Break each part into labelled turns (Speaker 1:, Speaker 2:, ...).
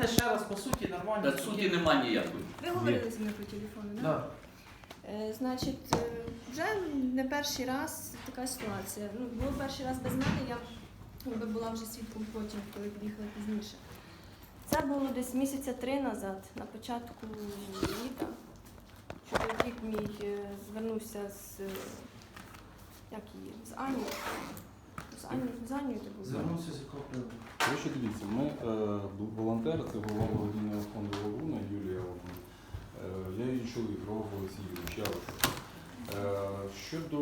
Speaker 1: давайте ще раз по суті нормально.
Speaker 2: Та суті нема ніякої.
Speaker 3: Ви говорили зі мною по телефону, так?
Speaker 1: Да.
Speaker 3: Е, Значить, е, вже не перший раз така ситуація. Ну, було перший раз без мене, я якби була вже свідком потім, коли під'їхала пізніше. Це було десь місяця три назад, на початку літа. Чоловік мій е, звернувся з е, як її? З Ані. З Ані, з Анією це було.
Speaker 1: Звернувся з якого приводу.
Speaker 4: Коротше, дивіться, ми е, волонтери, це голова благодійного фонду Лагуна Юлія Лагуна. Е, я її чоловік, Рогов Олексій Юрійович, я Щодо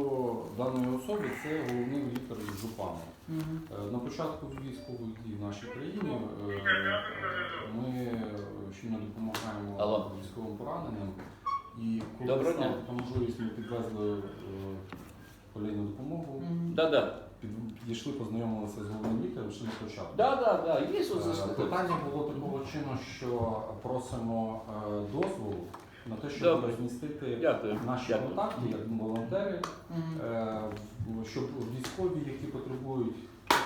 Speaker 4: даної особи, це головний лікар із Жупану. Е, На початку військових дій в нашій країні е, ми щільно допомагаємо
Speaker 2: Алло.
Speaker 4: військовим пораненим. І коли
Speaker 2: дня.
Speaker 4: можливість, ми підвезли полійну допомогу.
Speaker 2: Да-да.
Speaker 4: Під- Підійшли, познайомилися з головним лікарем, ще не початку.
Speaker 2: Да-да-да. Є
Speaker 4: Е,
Speaker 2: що
Speaker 4: Питання було такого чину, що просимо е, дозволу на те, щоб
Speaker 2: Добре.
Speaker 4: розмістити
Speaker 2: Дякую.
Speaker 4: наші
Speaker 2: Дякую.
Speaker 4: контакти, як волонтери,
Speaker 1: Мгм.
Speaker 4: е, щоб військові, які потребують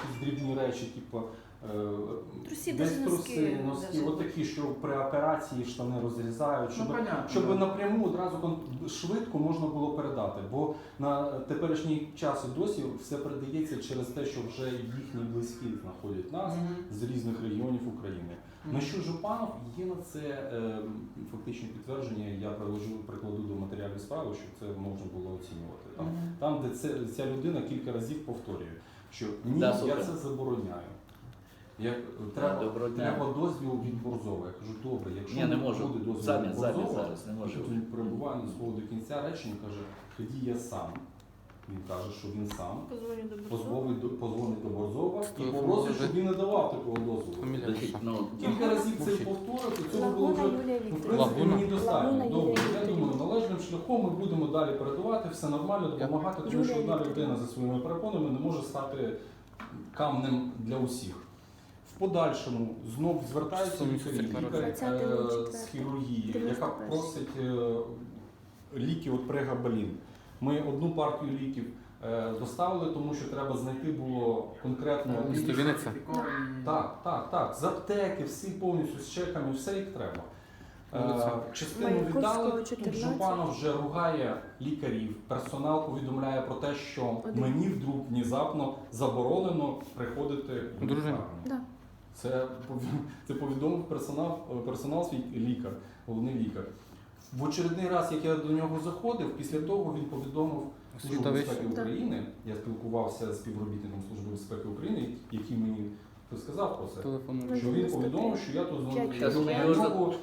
Speaker 4: якісь дрібні речі, типу е,
Speaker 3: Трусі,
Speaker 4: десь труси, носки,
Speaker 3: даже.
Speaker 4: отакі, що при операції штани розрізають,
Speaker 1: Ну,
Speaker 4: щоб
Speaker 1: понятно.
Speaker 4: щоб
Speaker 1: да.
Speaker 4: напряму одразу кон- швидко можна було передати. Бо на теперішній час і досі все передається через те, що вже їхні близькі знаходять нас
Speaker 1: Мгм.
Speaker 4: з різних регіонів України. На що Жупанов є на це е, фактичне підтвердження. Я приложу прикладу до матеріалів справи, щоб це можна було оцінювати. Там,
Speaker 1: Мгм.
Speaker 4: там де це, ця людина кілька разів повторює, що ні,
Speaker 2: Да,
Speaker 4: я
Speaker 2: супер.
Speaker 4: це забороняю. Як треба,
Speaker 2: Доброго дня.
Speaker 4: треба дозвіл від Борзова. Я кажу, добре, якщо
Speaker 2: Ні, не можу.
Speaker 4: буде дозвіл
Speaker 2: Зайнят,
Speaker 4: від
Speaker 2: зайнят
Speaker 4: Борзова,
Speaker 2: зараз, не можу.
Speaker 4: Він перебуває на слово до кінця речення, каже, тоді я сам. Він каже, що він сам. Позвонить до, позвонить до Борзова і
Speaker 5: Телефон
Speaker 4: попросить, щоб він не давав такого дозволу.
Speaker 5: Фамілія ваша?
Speaker 2: Ну,
Speaker 4: Кілька разів це повторити, цього було
Speaker 3: Лагуна
Speaker 4: вже
Speaker 3: Юлія
Speaker 4: ну, в
Speaker 3: Вікторівна.
Speaker 4: принципі
Speaker 5: Лагуна?
Speaker 4: мені достатньо.
Speaker 3: Лагуна
Speaker 4: Добре,
Speaker 3: Юлія
Speaker 4: я думаю,
Speaker 3: Вікторівна.
Speaker 4: належним шляхом ми будемо далі передавати, все нормально, допомагати, тому що
Speaker 3: Юлія
Speaker 4: одна
Speaker 3: Вікторівна.
Speaker 4: людина за своїми перепонами не може стати камнем для усіх. В подальшому знов звертається лікарі, лікар е, з хірургії,
Speaker 3: 91.
Speaker 4: яка просить е, ліки от прегабалін. Ми одну партію ліків е, доставили, тому що треба знайти було конкретно
Speaker 5: Місто Вінниця?
Speaker 4: Так, так, так. З аптеки, всі повністю з чеками, все як треба. Е, Частину віддали. Тут
Speaker 3: 14.
Speaker 4: Жупанов вже ругає лікарів. Персонал повідомляє про те, що мені вдруг внезапно заборонено приходити до.
Speaker 3: Да.
Speaker 4: Це це повідомив персонал, персонал свій лікар, головний лікар. В очередний раз, як я до нього заходив, після того він повідомив Службу безпеки. України. Я спілкувався з співробітником Служби безпеки України, який мені сказав про це.
Speaker 5: Телефон.
Speaker 4: Що він повідомив, що я тут
Speaker 3: П'ять.
Speaker 2: Щас
Speaker 4: на
Speaker 2: ми його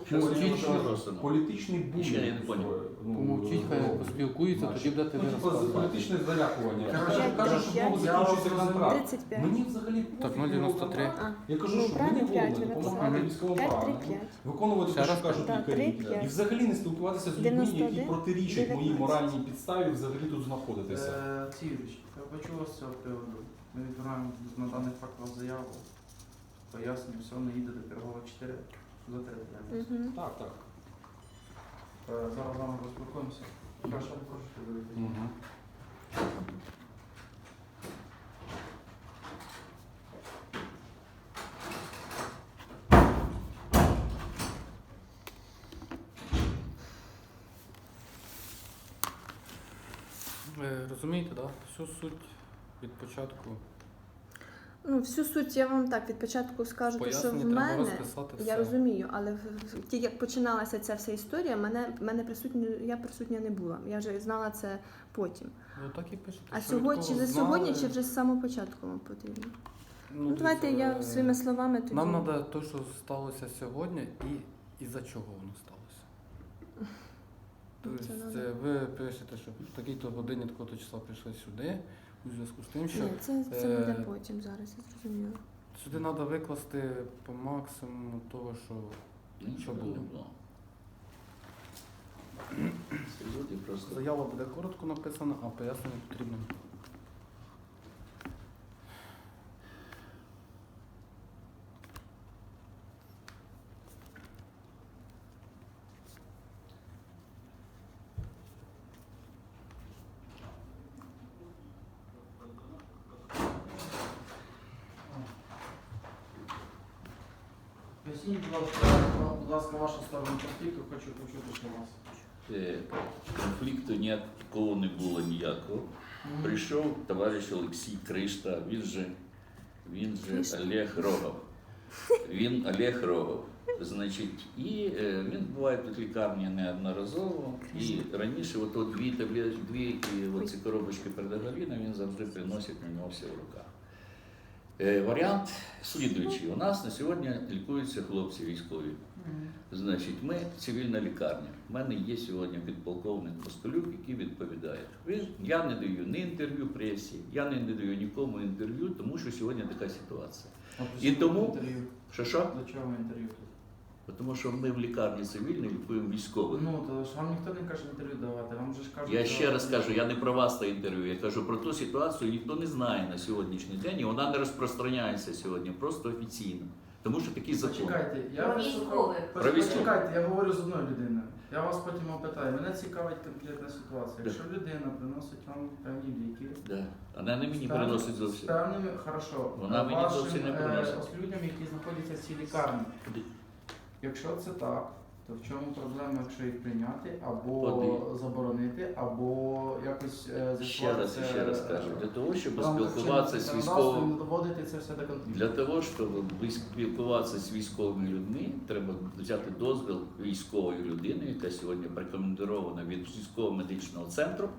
Speaker 2: щас
Speaker 4: політичний-
Speaker 2: його запросимо.
Speaker 4: політичний
Speaker 2: Ще я не поняв.
Speaker 4: ну,
Speaker 5: Помовчіть, хай
Speaker 4: робить.
Speaker 5: поспілкуються, тоді будете
Speaker 4: Ну,
Speaker 5: ви
Speaker 4: типу, з-
Speaker 5: розказувати.
Speaker 4: політичне залякування.
Speaker 1: Коротше,
Speaker 4: Каже, каже, що
Speaker 3: п'ять.
Speaker 4: знову
Speaker 1: Я
Speaker 4: закінчується
Speaker 1: вас
Speaker 4: контракт.
Speaker 3: 35.
Speaker 4: Мені взагалі
Speaker 5: Так,
Speaker 4: пофіг
Speaker 5: 0,93.
Speaker 4: його.
Speaker 3: А,
Speaker 4: Я кажу,
Speaker 3: Ну,
Speaker 4: що мені
Speaker 3: п'ять
Speaker 4: головне
Speaker 3: ви
Speaker 4: допомагати
Speaker 5: написали.
Speaker 4: військовим
Speaker 3: 5, 3,
Speaker 4: пораненим,
Speaker 3: 5.
Speaker 4: виконувати
Speaker 5: Ще
Speaker 4: що
Speaker 5: раз?
Speaker 4: кажуть
Speaker 3: Так,
Speaker 4: лікарі.
Speaker 3: п'ять.
Speaker 4: І взагалі не спілкуватися з людьми, які
Speaker 3: 91,
Speaker 4: протирічать моїй
Speaker 3: 19.
Speaker 4: моральній підставі взагалі тут знаходитися.
Speaker 1: Е, Олексійович, я почув вас з цього приводу. Ми відбираємо на даний факт вам заяву. Пояснюю, все одно їде до Пірогова 4 затримання.
Speaker 3: Мгм.
Speaker 4: Так, так.
Speaker 1: Е, Зараз з вами розпілкуємося. Прошу, прошу подивитися.
Speaker 4: Угу.
Speaker 5: Ви розумієте, так? Всю суть від початку
Speaker 3: Ну, всю суть я вам так від початку скажу, то, що в мене. Я розумію, але тільки як починалася ця вся історія, мене, мене присутня, я присутня не була. Я вже знала це потім.
Speaker 5: Ви так і пишете.
Speaker 3: А сьогодні, чи не сьогодні, чи вже з самого початку вам потрібно?
Speaker 5: Ну,
Speaker 3: Ну, давайте
Speaker 5: дивіться,
Speaker 3: я
Speaker 5: е,
Speaker 3: своїми словами тоді.
Speaker 5: Нам треба те, що сталося сьогодні, і із-за чого воно сталося.
Speaker 3: Ну,
Speaker 5: Тобто
Speaker 3: це
Speaker 5: ви пишете, що в такій-то годині такого числа прийшли сюди, у зв'язку з тим, що
Speaker 3: Ні, це, це буде
Speaker 5: е,
Speaker 3: потім зараз, я зрозуміла.
Speaker 5: сюди треба викласти по максимуму того, що Що було?
Speaker 2: Люди просто.
Speaker 5: заява буде коротко написана, а пояснення потрібно.
Speaker 1: Поясніть, будь ласка, будь ласка, вашу сторону конфлікту, хочу почути що вас.
Speaker 2: Е, Конфлікту ніякого не було ніякого. Прийшов товариш Олексій Кришта, він же, він же Олег Рогов. Він Олег Рогов. Значить, і е, він буває тут в лікарні неодноразово. І раніше от, от дві таблі, дві і оці коробочки передагаліна він завжди приносить на нього все в руках. Е, варіант слідуючий. У нас на сьогодні лікуються хлопці військові. Значить, ми цивільна лікарня. У мене є сьогодні підполковник Постолюк, який відповідає. Я не даю ні інтерв'ю пресі, я не даю нікому інтерв'ю, тому що сьогодні така ситуація.
Speaker 1: А
Speaker 2: І тому-
Speaker 1: інтерв'ю?
Speaker 2: Що що?
Speaker 1: До чого інтерв'ю?
Speaker 2: Тому що ми в лікарні цивільні лікуємо військових.
Speaker 1: Ну, то ж вам ніхто не каже інтерв'ю давати, вам же ж кажуть.
Speaker 2: Я ще раз кажу, я не про вас та інтерв'ю. Я кажу про ту ситуацію, ніхто не знає на сьогоднішній день, і вона не розпространяється сьогодні, просто офіційно. Тому що такий закон.
Speaker 1: Почекайте, я
Speaker 6: Про військових.
Speaker 2: Про військових.
Speaker 1: Почекайте, я говорю з одною людиною. Я вас потім опитаю. Мене цікавить конкретна ситуація. Якщо людина приносить вам певні ліки,
Speaker 2: Да. Вона не мені приносить
Speaker 1: З
Speaker 2: зовсім.
Speaker 1: певними, хорошо,
Speaker 2: Вона мені зовсім не
Speaker 1: е,
Speaker 2: приносить.
Speaker 1: ось людям, які знаходяться в цій лікарні. Якщо це так, то в чому проблема, якщо їх прийняти, або
Speaker 2: Подивіться.
Speaker 1: заборонити, або якось е,
Speaker 2: Ще раз і ще раз кажу, для того, щоб
Speaker 1: в рамках
Speaker 2: спілкуватися з
Speaker 1: чинного законодавства
Speaker 2: військовим.
Speaker 1: не доводити це все до конфлікту.
Speaker 2: Для того, щоб спілкуватися з військовими людьми, треба взяти дозвіл військової людини, яка сьогодні прикомендована від військово-медичного центру,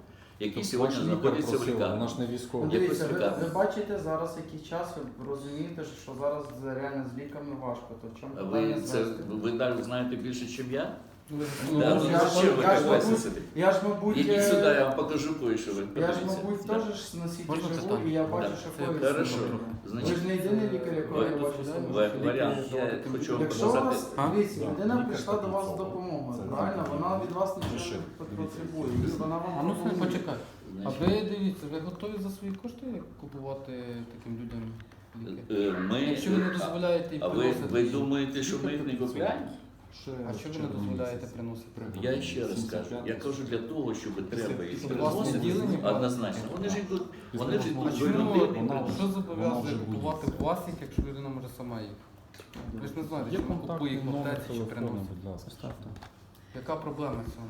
Speaker 2: який сьогодні
Speaker 4: Ваш лікар
Speaker 2: знаходиться в
Speaker 4: просив,
Speaker 2: лікарні.
Speaker 4: Вона ж не
Speaker 1: Ну,
Speaker 4: військова.
Speaker 1: Дивіться, ви, ви бачите зараз який час, ви розумієте, що зараз реально з ліками важко. То в чому
Speaker 2: А
Speaker 1: питання
Speaker 2: ви це
Speaker 1: звести?
Speaker 2: ви далі знаєте більше, ніж я?
Speaker 1: Ну,
Speaker 2: Да,
Speaker 1: я ж-
Speaker 2: зачем ви
Speaker 1: я ж,
Speaker 2: так
Speaker 1: мабуть? Я ж, мабуть,
Speaker 2: Ідіть
Speaker 1: е,
Speaker 2: сюди, я вам покажу кое-що. Ви
Speaker 1: я ж,
Speaker 2: подивіться.
Speaker 1: мабуть,
Speaker 2: Да.
Speaker 1: теж на світі
Speaker 5: Можна
Speaker 1: живу,
Speaker 5: питання?
Speaker 1: і я бачу,
Speaker 2: Да.
Speaker 1: що
Speaker 5: Це
Speaker 1: коїться.
Speaker 2: Хорошо.
Speaker 1: Ви
Speaker 2: Значить,
Speaker 1: ж не єдиний лікар, якого я
Speaker 2: ви- варіант. Я хочу вам
Speaker 1: Якщо у
Speaker 2: показати.
Speaker 1: вас,
Speaker 5: А?
Speaker 1: дивіться, людина прийшла до вас з допомогою, правильно? Вона від вас нічого не потребує. Вона вам
Speaker 5: А ну все,
Speaker 1: пропонує.
Speaker 5: почекай. А ви дивіться, ви готові за свої кошти купувати таким людям ліки?
Speaker 2: е, Ми,
Speaker 5: Якщо ви не дозволяєте їх
Speaker 2: а ви,
Speaker 5: приносити.
Speaker 2: ви думаєте, що ми їх не купляємо?
Speaker 5: А що ви не дозволяєте приносити?
Speaker 2: Я ще раз кажу, я кажу для того, щоб треба їх приносити, однозначно. Вони ж йдуть, вони ж йдуть до людини.
Speaker 4: Вона-
Speaker 5: що зобов'язує
Speaker 4: вже
Speaker 5: купувати пластик, якщо людина може сама їх? Ви ж не знаєте,
Speaker 4: Є
Speaker 5: чи вона купує їх в
Speaker 4: номер
Speaker 5: аптеці чи
Speaker 4: телефону,
Speaker 5: приносить.
Speaker 4: будь ласка.
Speaker 5: Яка проблема в цьому?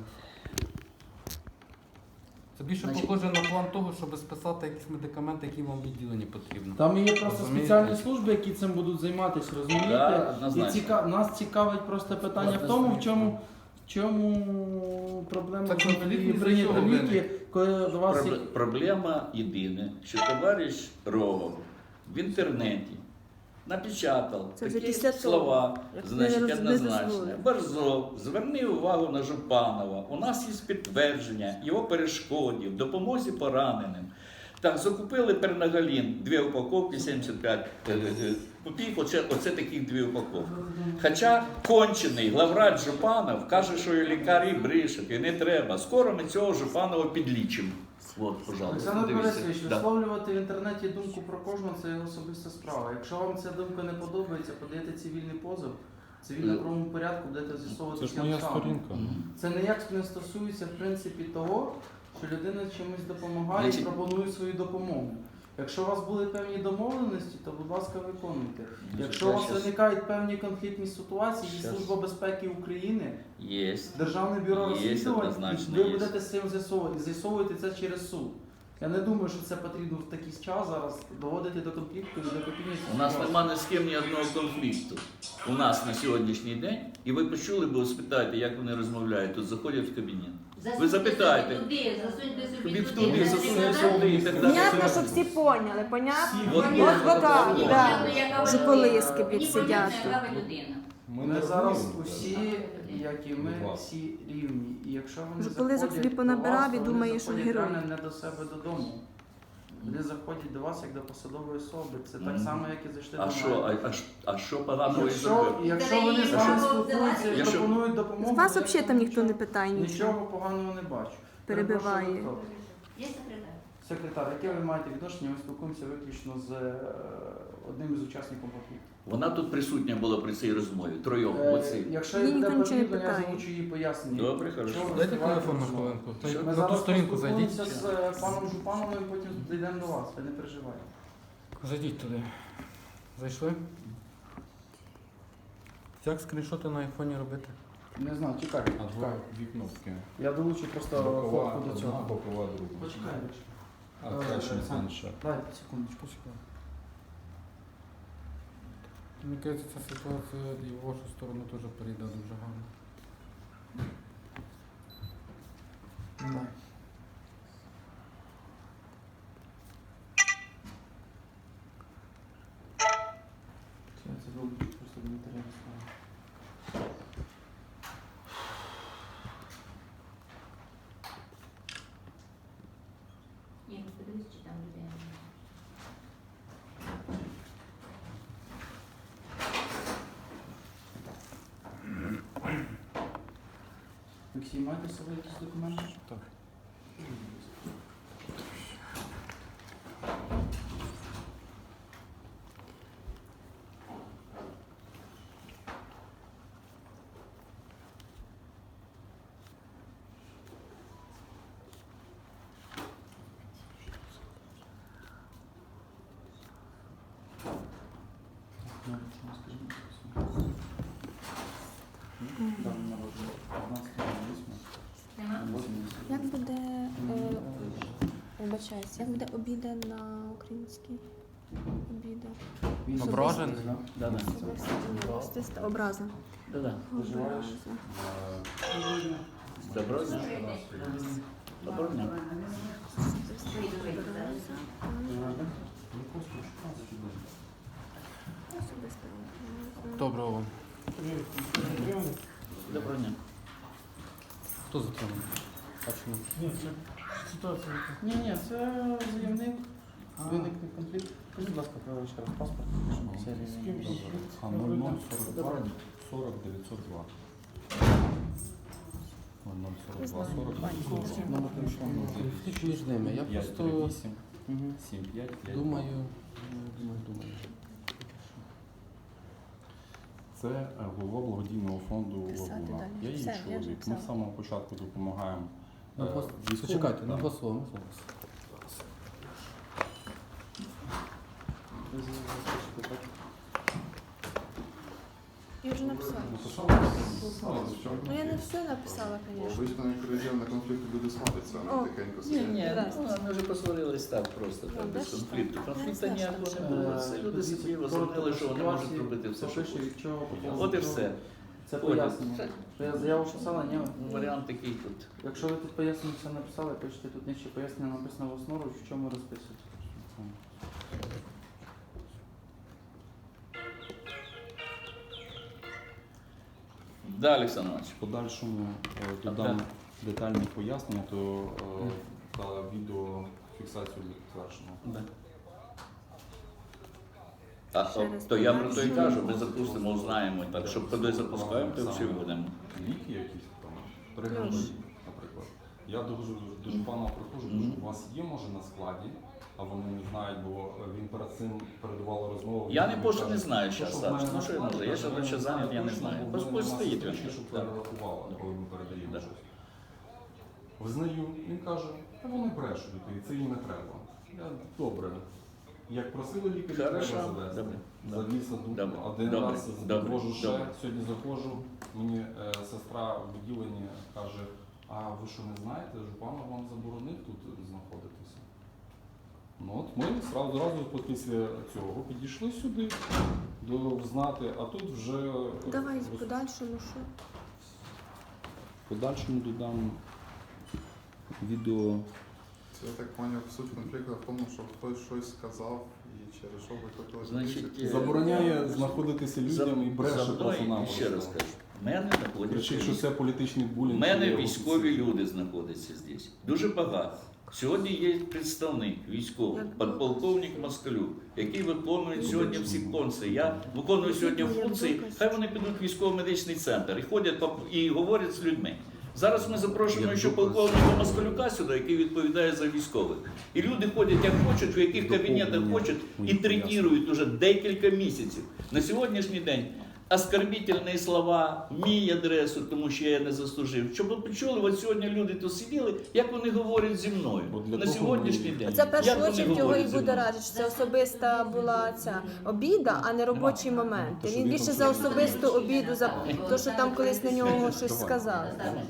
Speaker 5: Це більше
Speaker 2: Значить-
Speaker 5: похоже на план того, щоб списати якісь медикаменти, які вам в відділенні потрібні.
Speaker 1: Там є просто
Speaker 5: Розумієте?
Speaker 1: спеціальні служби, які цим будуть займатися,
Speaker 2: Да,
Speaker 1: розумієте? І
Speaker 2: однозначно.
Speaker 1: ціка... нас цікавить просто питання в тому, в чому, в чому проблема
Speaker 5: Так
Speaker 1: взагалі
Speaker 5: конфлікт із
Speaker 1: прийняти ліки? Коли до вас є
Speaker 2: Проблема єдина, що товариш Рогов в інтернеті напечатав
Speaker 3: Це вже
Speaker 2: такі
Speaker 3: після того,
Speaker 2: слова,
Speaker 3: як
Speaker 2: значить,
Speaker 3: не
Speaker 2: однозначно.
Speaker 3: дозволили.
Speaker 2: Борзов, зверни увагу на Жупанова. У нас є підтвердження його перешкодів, допомозі пораненим. Так, закупили пернагалін, дві упаковки, 75 е, е, копійок, оце, оце таких дві упаковки. Хоча кончений главврач Жупанов каже, що і лікарі брешуть, і не треба. Скоро ми цього Жупанова підлічимо. От, пожалуйста,
Speaker 1: Олександр. Борисович,
Speaker 2: Да.
Speaker 1: висловлювати в інтернеті думку про кожного це його особиста справа. Якщо вам ця думка не подобається, подаєте цивільний позов, в цивільно-правовому порядку будете з'ясовувати
Speaker 4: Це ж
Speaker 1: всі
Speaker 4: моя сторінка.
Speaker 1: Це ніяк не стосується в принципі того, що людина чимось допомагає і
Speaker 2: Значить-
Speaker 1: пропонує свою допомогу. Якщо у вас були певні домовленості, то будь ласка, виконуйте.
Speaker 2: Значить,
Speaker 1: Якщо
Speaker 2: я
Speaker 1: у вас
Speaker 2: щас-
Speaker 1: виникають певні конфліктні ситуації, і
Speaker 2: Щас.
Speaker 1: Служба безпеки України,
Speaker 2: Є.
Speaker 1: Державне бюро
Speaker 2: Є,
Speaker 1: розслідувань,
Speaker 2: однозначно,
Speaker 1: і ви
Speaker 2: є.
Speaker 1: будете з цим з'ясовувати, і з'ясовуєте це через суд. Я не думаю, що це потрібно в такий час зараз доводити до конфлікту і до копійної
Speaker 2: У нас
Speaker 1: ситуації.
Speaker 2: нема ні з ким ні одного конфлікту. У нас на сьогоднішній день, і ви почули, бо спитайте, як вони розмовляють, тут заходять в кабінет. Ви запитаєте.
Speaker 6: собі Туди, засуньте собі
Speaker 2: Тобі в
Speaker 6: туди.
Speaker 2: туди, засуньте
Speaker 6: секретар.
Speaker 2: сюди і так далі.
Speaker 3: Понятно, щоб всі поняли, понятно?
Speaker 2: От, от,
Speaker 3: так,
Speaker 2: от,
Speaker 3: да. Сидять.
Speaker 1: Ми
Speaker 4: не
Speaker 1: зараз усі, як і ми, всі рівні. І якщо вони заходять
Speaker 3: собі понабирав
Speaker 1: вас,
Speaker 3: і думає,
Speaker 1: вони
Speaker 3: що
Speaker 1: заходять
Speaker 3: герой.
Speaker 1: не до себе додому. Вони заходять до вас як до посадової особи. Це так само, як і зайшли
Speaker 2: А
Speaker 1: до
Speaker 2: що,
Speaker 1: мене.
Speaker 2: а, а, ш- а що і
Speaker 1: Якщо,
Speaker 2: зробив?
Speaker 1: якщо вони з вами спілкуються і
Speaker 2: Якщо-
Speaker 1: пропонують
Speaker 3: З
Speaker 1: допомогу,
Speaker 3: вас
Speaker 1: я
Speaker 3: взагалі там ніхто не питає нічого.
Speaker 1: Нічого поганого не бачу.
Speaker 3: Перебиває.
Speaker 1: Перепрошую, хто?
Speaker 6: Є секретар.
Speaker 1: Секретар, яке ви маєте відношення? Ми спілкуємося виключно з е, одним із учасників конфлікту.
Speaker 2: Вона тут присутня була при цій розмові. Тройом.
Speaker 1: Е,
Speaker 2: Оці.
Speaker 1: Якщо
Speaker 3: Їй
Speaker 1: буде
Speaker 3: ніхто нічого не
Speaker 1: потрібно, я
Speaker 3: питає.
Speaker 1: озвучу її пояснення.
Speaker 2: Добре, хорошо.
Speaker 1: Чого
Speaker 5: Дайте телефон на
Speaker 1: розмову?
Speaker 5: хвилинку. Та й
Speaker 1: Ми
Speaker 5: На ту
Speaker 1: зараз
Speaker 5: сторінку зайдіть.
Speaker 1: поспілкуємося з е, паном Жупановим і потім дійдемо до вас, ви не переживайте.
Speaker 5: Зайдіть туди. Зайшли? Як скріншоти на айфоні робити?
Speaker 1: Не знаю, чекай,
Speaker 4: А два
Speaker 1: чекай.
Speaker 4: дві кнопки.
Speaker 1: Я долучу просто
Speaker 4: Бокова
Speaker 1: фотку до
Speaker 4: одна,
Speaker 1: цього.
Speaker 4: бокова друга.
Speaker 1: Почекай,
Speaker 4: А краще менше.
Speaker 1: дай секундочку.
Speaker 5: Мені кажеться, ця ситуація і в вашу сторону теж перейде дуже гарно.
Speaker 1: Все, це просто не матеріалу Олексій, маєте з собою якісь документи?
Speaker 5: Так.
Speaker 1: Ну, чому скажіть? Там народження. 15
Speaker 6: Нема?
Speaker 1: 80.
Speaker 3: Як буде, е, вибачаюсь, як буде обіда на українській? Обіда.
Speaker 1: Він
Speaker 5: Ображений?
Speaker 1: да? Да, да.
Speaker 3: Особиста, особиста образа. Образа.
Speaker 2: Доброго дня. Доброго дня.
Speaker 3: Образа. Образа.
Speaker 5: Доброго вам.
Speaker 2: Доброго дня.
Speaker 5: Хто затриманий? А чому?
Speaker 1: Ні, ні, це заявник. Виникне конфлікт. Скажіть, будь ласка, про ще раз паспорт.
Speaker 4: А 0042 40 902. 0042 40 902.
Speaker 1: Номер телефону.
Speaker 5: Між ними. Я просто
Speaker 4: 8
Speaker 1: Мгм.
Speaker 4: 7 5 5
Speaker 5: думаю, ну, думаю, думаю.
Speaker 4: Це е, голова благодійного фонду Лагуна. Я її чоловік. Ми з самого початку допомагаємо.
Speaker 5: На
Speaker 4: е,
Speaker 5: два-
Speaker 4: військовим.
Speaker 5: Почекайте, два слова, на слова.
Speaker 1: Ви запишете, так?
Speaker 3: Я вже написала.
Speaker 7: Мало в чому.
Speaker 3: Ну я не все написала, звісно.
Speaker 7: Обично, як приїжджав на конфлікт, люди свататься, а не тихенько
Speaker 2: Ні,
Speaker 7: сидять.
Speaker 2: ні, ну, ми вже посварились так просто,
Speaker 3: Ну,
Speaker 2: так, без
Speaker 3: бачите?
Speaker 2: конфлікту. Конфлікту
Speaker 3: Я знаю,
Speaker 2: ніякого
Speaker 3: що
Speaker 2: не було. Це люди собі возомнили, що вони можуть робити все, що хочуть. От і все.
Speaker 1: Це пояснення. Що я заяву писала, ні?
Speaker 2: Ну, Варіант такий тут.
Speaker 1: Якщо ви тут пояснення все написали, пишете тут нижче пояснення написано власноруч, в чому розписується.
Speaker 2: Да, Олександр Іванович.
Speaker 4: В подальшому е, додам детальні пояснення, то е, та відеофіксацію.
Speaker 2: Да. А,
Speaker 3: Ще
Speaker 2: о,
Speaker 3: раз
Speaker 2: то я про то і кажу, ми запустимо, узнаємо. Так, що коли запускаємо, то всі будемо.
Speaker 4: Ліки якісь там, перегляди, наприклад. Я дуже дуже пана приходжу, кажу,
Speaker 2: Мгм.
Speaker 4: у вас є може на складі, а вони не знають, бо він перед цим передавала розмову.
Speaker 2: Я не пошу не знаю
Speaker 4: «Що,
Speaker 2: зараз,
Speaker 4: мене
Speaker 2: ну що я можу, я ще
Speaker 4: «Я
Speaker 2: ще зайнят, я не знаю. Просто пусть стоїть він.
Speaker 4: щоб перерахувала, коли ми передаємо щось. Визнаю, він каже, та вони брешуть, і це їй не треба. Я добре. Як просили лікарі, треба завести.
Speaker 2: Добре.
Speaker 4: Завіз один раз заходжу ще, сьогодні заходжу, мені е, сестра в відділенні каже, а ви що не знаєте, Жупанов вам заборонив тут знаходитися. Ну от ми зразу, зразу після цього підійшли сюди до знати, а тут вже
Speaker 3: Давай
Speaker 4: роз-
Speaker 3: в подальшому що?
Speaker 4: в подальшому додам відео.
Speaker 7: Це я так поняв, суть конфлікту в тому, що хтось щось сказав і через що викликали
Speaker 2: Значить, е,
Speaker 4: Забороняє знаходитися людям і бреше просто нам.
Speaker 2: ще раз кажу, мене знаходяться
Speaker 4: Кричить, що це політичний
Speaker 2: У мене військові люди знаходяться здесь. Дуже багато. Сьогодні є представник військовий, подполковник Москалюк, який виконує сьогодні всі функції. Я виконую сьогодні функції, хай вони підуть в військово-медичний центр і ходять і говорять з людьми. Зараз ми запрошуємо ще полковника Москалюка сюди, який відповідає за військових. І люди ходять як хочуть, в яких кабінетах хочуть, і третірують уже декілька місяців. На сьогоднішній день оскорбительні слова в мій адресу, тому що я не заслужив. Щоб ви почули, от сьогодні люди тут сиділи, як вони говорять зі мною
Speaker 4: для
Speaker 2: на сьогоднішній день.
Speaker 3: Це першу очередь його і будоражить, що це особиста була ця обіда, а не робочі моменти.
Speaker 4: То,
Speaker 3: Він більше за особисту обіду, за те, що там колись на нього щось сказали.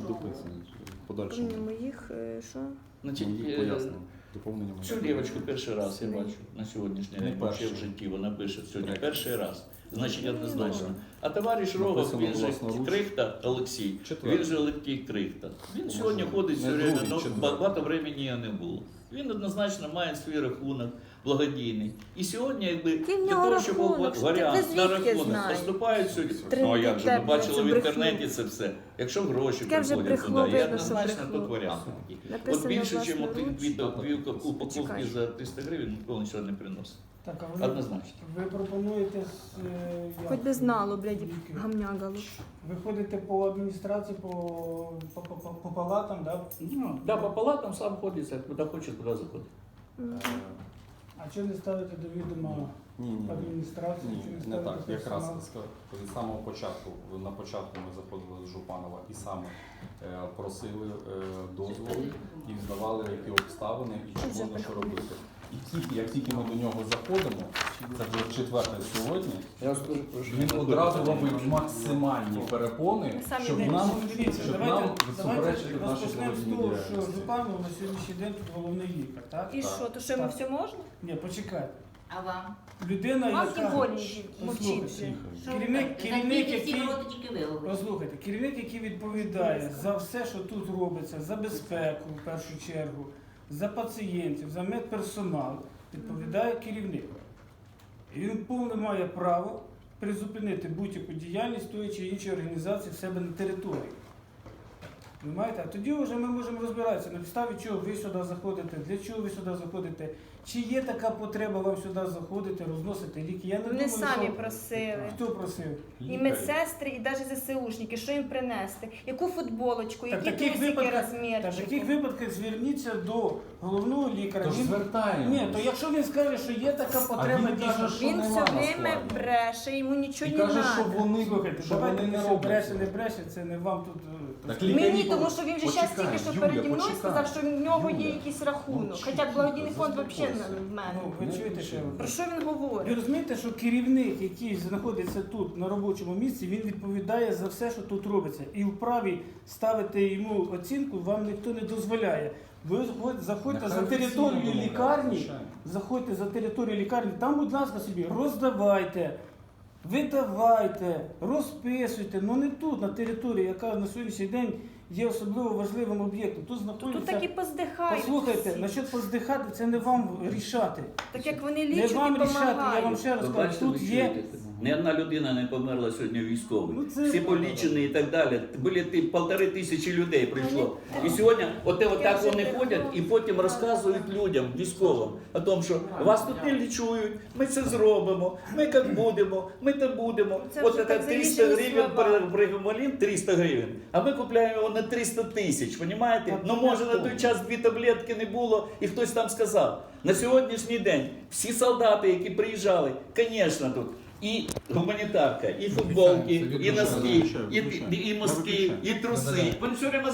Speaker 4: Дописуємо. Подальше.
Speaker 3: Моїх е, що?
Speaker 2: Значить, е,
Speaker 4: пояснення. Доповнення
Speaker 2: Цю дівчинку перший раз я бачу на сьогоднішній день Вообще в житті. Вона пише сьогодні перший раз. Значить, однозначно. А товариш Рогов, він же. Крихта Олексій, він же Олексій Крихта. Він сьогодні ходить все время, ну, багато времени не було. Він однозначно має свій рахунок благодійний. І сьогодні, якби
Speaker 3: Який в
Speaker 2: для
Speaker 3: нього
Speaker 2: того, щоб
Speaker 3: рахунок? Що ти-
Speaker 2: варіант на
Speaker 3: звідки
Speaker 2: рахунок
Speaker 3: знаєте?
Speaker 2: поступають сьогодні.
Speaker 3: Трин-
Speaker 2: Ну а як же ми бачили
Speaker 3: це
Speaker 2: в
Speaker 3: брехня.
Speaker 2: інтернеті це все. Якщо гроші
Speaker 3: Таке вже
Speaker 2: приходять
Speaker 3: брехло,
Speaker 2: туди, я
Speaker 3: видно, що
Speaker 2: однозначно
Speaker 3: брехло.
Speaker 2: тут варіант такий. От
Speaker 3: Написано
Speaker 2: більше, ніж
Speaker 3: власноруч.
Speaker 2: дві, дві упаковки за 300 гривень, ніколи нічого не приносить.
Speaker 8: Так, а ви,
Speaker 2: Однозначно.
Speaker 8: ви пропонуєте з, е, як?
Speaker 3: Хоч би знало, блядь,
Speaker 8: Віки.
Speaker 3: гамнягало.
Speaker 8: Ви ходите по адміністрації, по, по, по, по, по палатам, да?
Speaker 2: Ну, да, по палатам сам ходиться, куди хоче, туди заходить.
Speaker 4: Е,
Speaker 8: А чого не ставите до відома
Speaker 4: Ні, ні, ні.
Speaker 8: адміністрацію?
Speaker 4: Ні,
Speaker 8: чи
Speaker 4: не
Speaker 8: ставите
Speaker 4: так. Якраз
Speaker 8: персонал?
Speaker 4: від самого початку, на початку ми заходили з Жупанова і саме е, просили е, дозволу і здавали, які обставини і чи можна що робити. І тільки, як тільки ми до нього заходимо, це вже четверте сьогодні,
Speaker 2: Я вас дуже прошу.
Speaker 4: він одразу робить максимальні перепони,
Speaker 3: самі
Speaker 4: щоб нам,
Speaker 8: Дивіться,
Speaker 4: щоб
Speaker 8: давайте,
Speaker 4: нам
Speaker 8: давайте
Speaker 4: суперечити нашій
Speaker 8: розпочнемо з того, що
Speaker 4: діяльності.
Speaker 8: Жупанов на сьогоднішній день тут головний лікар, так?
Speaker 3: І
Speaker 4: Так.
Speaker 3: що, то що йому все можна?
Speaker 8: Ні, почекайте.
Speaker 6: А вам?
Speaker 8: Людина,
Speaker 3: Вам
Speaker 8: яка...
Speaker 3: мовчіть.
Speaker 6: Що
Speaker 8: Керівник-
Speaker 6: так?
Speaker 8: керівник,
Speaker 6: всі
Speaker 8: який-
Speaker 6: роти, тільки ви говорите.
Speaker 8: Послухайте, керівник, який відповідає за все, що тут робиться, за безпеку в першу чергу, за пацієнтів, за медперсонал, відповідає керівник. І він повне має право призупинити будь-яку діяльність тої чи іншої організації в себе на території. Ви маєте? А тоді вже ми можемо розбиратися, на підставі чого ви сюди заходите, для чого ви сюди заходите, чи є така потреба вам сюди заходити, розносити ліки. Я не
Speaker 3: Вони
Speaker 8: думаю,
Speaker 3: самі
Speaker 8: що...
Speaker 3: просили.
Speaker 8: Хто просив?
Speaker 3: І медсестри, і навіть ЗСУшники, що їм принести, яку футболочку,
Speaker 8: Так,
Speaker 3: які
Speaker 8: таких
Speaker 3: трусики
Speaker 8: випадках- Та в таких випадках зверніться до головного лікаря.
Speaker 4: Тож
Speaker 8: Він-
Speaker 4: звертаємо.
Speaker 8: Ні, то якщо він скаже, що є така потреба,
Speaker 4: він
Speaker 8: дійсно,
Speaker 4: каже, що
Speaker 3: Він все
Speaker 4: на
Speaker 3: время бреше, йому нічого
Speaker 4: І
Speaker 3: не
Speaker 4: каже, що
Speaker 3: треба.
Speaker 4: вони,
Speaker 8: Слухайте,
Speaker 4: що
Speaker 8: давайте
Speaker 4: вони не роблять.
Speaker 8: бреше, не бреше, це не вам тут. е,
Speaker 4: Так лікарі
Speaker 3: Мені. Тому що він же зараз
Speaker 4: Почекай,
Speaker 3: тільки що
Speaker 4: Юля,
Speaker 3: переді мною
Speaker 4: почекай.
Speaker 3: сказав, що в нього є
Speaker 4: Юля,
Speaker 3: якийсь рахунок.
Speaker 4: мовчи,
Speaker 3: Хоча благодійний фонд взагалі
Speaker 4: заспокойся.
Speaker 3: в мене.
Speaker 8: Ну, ви
Speaker 4: Не
Speaker 8: чуєте, що я
Speaker 3: Про що він
Speaker 8: Ви
Speaker 3: говорить?
Speaker 8: розумієте, що керівник, який знаходиться тут на робочому місці, він відповідає за все, що тут робиться. І вправі ставити йому оцінку вам ніхто не дозволяє. Ви заходь- заходьте за територію лікарні, заходьте за територію лікарні, там, будь ласка, собі роздавайте, видавайте, розписуйте. Ну не тут, на території, яка на сьогоднішній день є особливо важливим об'єктом. Тут
Speaker 3: Тут
Speaker 8: знаходиться.
Speaker 3: так і поздихають.
Speaker 8: Послухайте,
Speaker 3: всі.
Speaker 8: насчет поздихати, це не вам рішати.
Speaker 3: Так як вони
Speaker 8: Не
Speaker 3: лічать
Speaker 8: вам
Speaker 3: і
Speaker 8: рішати, я вам ще раз
Speaker 2: Ви
Speaker 8: кажу,
Speaker 2: бачите,
Speaker 8: тут
Speaker 2: ви
Speaker 8: є.
Speaker 2: чуєте? Ні одна людина не померла сьогодні військовий.
Speaker 8: Ну, це-
Speaker 2: Всі полічені і так далі. Були ти полтори тисячі людей прийшло.
Speaker 3: Ну,
Speaker 2: І сьогодні от
Speaker 3: Я
Speaker 2: отак вони ходять і потім розказують людям, військовим, о тому, що вас тут не лічують, ми це зробимо, ми як будемо, ми то будемо.
Speaker 3: Це
Speaker 2: От це 300 гривень пригомолін 300 гривень, а ми купляємо його на 300 тисяч, понімаєте? Ну може на той час дві таблетки не було, і хтось там сказав. На сьогоднішній день всі солдати, які приїжджали, звісно, тут. І гуманітарка, і футболки, і носки, і, і, мозки, і труси. Вони все время